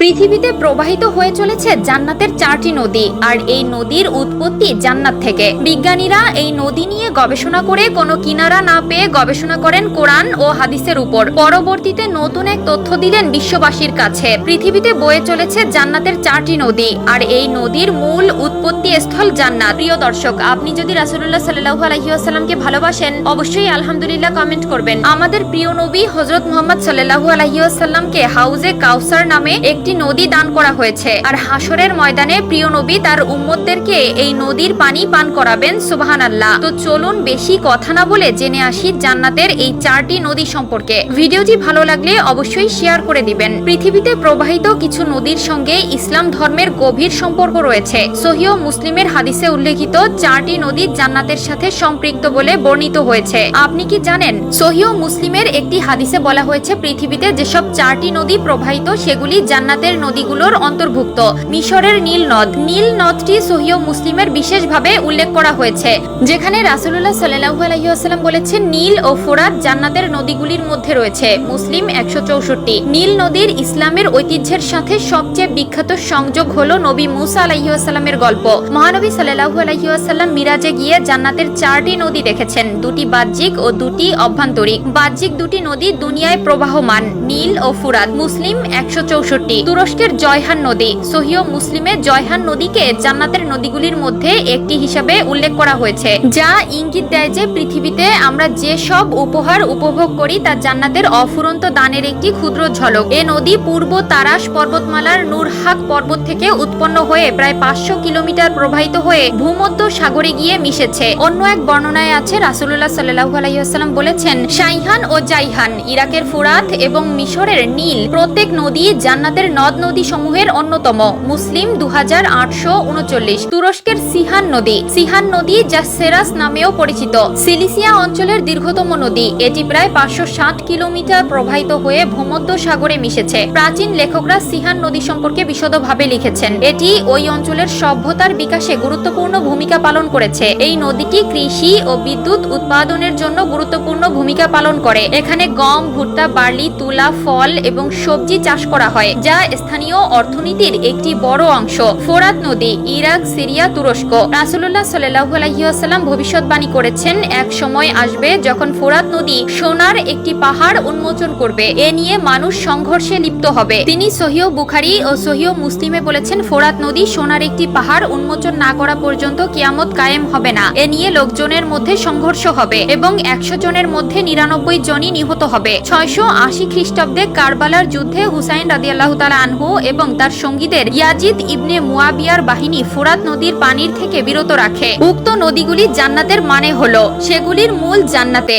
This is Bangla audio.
পৃথিবীতে প্রবাহিত হয়ে চলেছে জান্নাতের চারটি নদী, আর এই নদীর উৎপত্তি জান্নাত থেকে। বিজ্ঞানীরা এই নদী নিয়ে গবেষণা করে কোনো কিনারা না পেয়ে গবেষণা করেন কোরআন ও হাদিসের উপর। পরবর্তীতে নতুন এক তথ্য দিলেন বিশ্ববাসীর কাছে। পৃথিবীতে বয়ে চলেছে জান্নাতের চারটি নদী, আর এই নদীর মূল উৎপত্তি স্থল জান্নাত। প্রিয় দর্শক, আপনি যদি রাসুল্লাহ সাল্লাহু আলহিউসাল্লামকে ভালোবাসেন, অবশ্যই আলহামদুলিল্লাহ কমেন্ট করবেন। আমাদের প্রিয় নবী হজরত মোহাম্মদ সাল্লাহু আলহিউসাল্লামকে হাউজে কাউসার নামে একটি নদী দান করা হয়েছে। আর হাসরের ময়দানে প্রিয় নবী তার উম্মতদেরকে এই নদীর পানি পান করাবেন সুবাহান আল্লাহ তো চলুন বেশি কথা না বলে জেনে আসি জান্নাতের এই চারটি নদী সম্পর্কে। ভিডিওটি ভালো লাগলে অবশ্যই শেয়ার করে দিবেন। পৃথিবীতে প্রবাহিত কিছু নদীর সঙ্গে ইসলাম ধর্মের গভীর সম্পর্ক রয়েছে। সহিহ মুসলিমের হাদিসে উল্লেখিত চারটি নদী জান্নাতের সাথে সম্পৃক্ত বলে বর্ণিত হয়েছে। আপনি কি জানেন? সহিহ মুসলিমের একটি হাদিসে বলা হয়েছে, পৃথিবীতে যেসব চারটি নদী প্রবাহিত, সেগুলি জান্নাতের নদীগুলোর অন্তর্ভুক্ত। মিশরের নীল নদ। নীল নদটি সহিহ মুসলিমের বিশেষভাবে উল্লেখ করা হয়েছে, যেখানে রাসুল্লাহ সাল্লাহু আলহিহাস্লাম বলেছেন, নীল ও ফোরাত জান্নাতের নদীগুলির মধ্যে রয়েছে। মুসলিম একশো চৌষট্টি। নীল নদীর ইসলামের ঐতিহ্যের সাথে সবচেয়ে বিখ্যাত সংযোগ হল নবী মুসা আলাহিউসাল্লামের গল্প। মহানবী সাল্লাহু আলহিউসাল্লাম মিরাজে গিয়ে জান্নাতের চারটি নদী দেখেছেন, দুটি বাহ্যিক ও দুটি অভ্যন্তরিক বাহ্যিক দুটি নদী দুনিয়ায় প্রবাহমান, নীল ও ফুরাত। মুসলিম একশো চৌষট্টি। তুরস্কের জয়হান নদী। সহিহ মুসলিমে জয়হান নদীকে জান্নাতের নদীগুলির মধ্যে একটি হিসাবে উল্লেখ করা হয়েছে, যা ইঙ্গিত দেয় যে পৃথিবীতে আমরা যে সব উপহার উপভোগ করি তা জান্নাতের অফুরন্ত দানের একটি ক্ষুদ্র ঝলক। এ নদী পূর্ব তারাস পর্বতমালার নুরহাক পর্বত থেকে উৎপন্ন হয়ে প্রায় পাঁচশো কিলোমিটার প্রবাহিত হয়ে ভূমধ্য সাগরে গিয়ে মিশেছে। অন্য এক বর্ণনায় আছে রাসুল্লাহ সাল্লাহু আলাইসাল্লাম বলেছেন, শাইহান ও জাইহান, ইরাকের ফুরাত এবং মিশরের নীল, প্রত্যেক নদী জান্নাতের নদ নদী সমূহের অন্যতম। মুসলিম দু হাজার আটশো উনচল্লিশ। তুরস্কের সিহান নদী। সিহান নদী যা সেরাস নামেও পরিচিত। সিলিসিয়া অঞ্চলের দীর্ঘতম নদী। এটি প্রায় পাঁচশো ষাট কিলোমিটার প্রবাহিত হয়ে ভূমধ্য সাগরে মিশেছে। প্রাচীন লেখকরা সিহান নদী সম্পর্কে বিশদভাবে লিখেছেন। এটি ওই অঞ্চলের সভ্যতার বিকাশে গুরুত্বপূর্ণ ভূমিকা পালন করেছে। এই নদীটি কৃষি ও বিদ্যুৎ উৎপাদনের জন্য গুরুত্বপূর্ণ ভূমিকা পালন করে। এখানে গম, ভুট্টা, বার্লি, তুলা, ফল এবং সবজি চাষ করা হয়, যা স্থানীয় অর্থনীতির একটি বড় অংশ। ফোরাত নদী, ইরাক, সিরিয়া, তুরস্ক। রাসুল্লাহ সাল্লাহু আলহিউসাল্লাম ভবিষ্যৎবাণী করেছেন, এক সময় আসবে যখন ফোরাত নদী সোনার একটি পাহাড় উন্মোচন করবে। এ নিয়ে মানুষ সংঘর্ষে লিপ্ত হবে। তিনি সহিহ বুখারি ও সহিহ মুসলিমে বলেছেন, ফোরাত নদী সোনার একটি পাহাড় উন্মোচন না করা পর্যন্ত কিয়ামত কায়েম হবে না। এ নিয়ে লোকজনের মধ্যে সংঘর্ষ হবে এবং একশো জনের মধ্যে নিরানব্বই জনই নিহত হবে। ছয়শো আশি খ্রিস্টাব্দে কারবালার যুদ্ধে হুসাইন রাদিয়াল্লাহু তাআলা আনহু এবং তার সঙ্গীদের ইয়াজিদ ইবনে মুয়াবিয়ার বাহিনী ফোরাত নদীর পানির থেকে বিরত রাখে। উক্ত নদীগুলি জান্নাতের মানে হল, সেগুলির মূল জান্নাতে।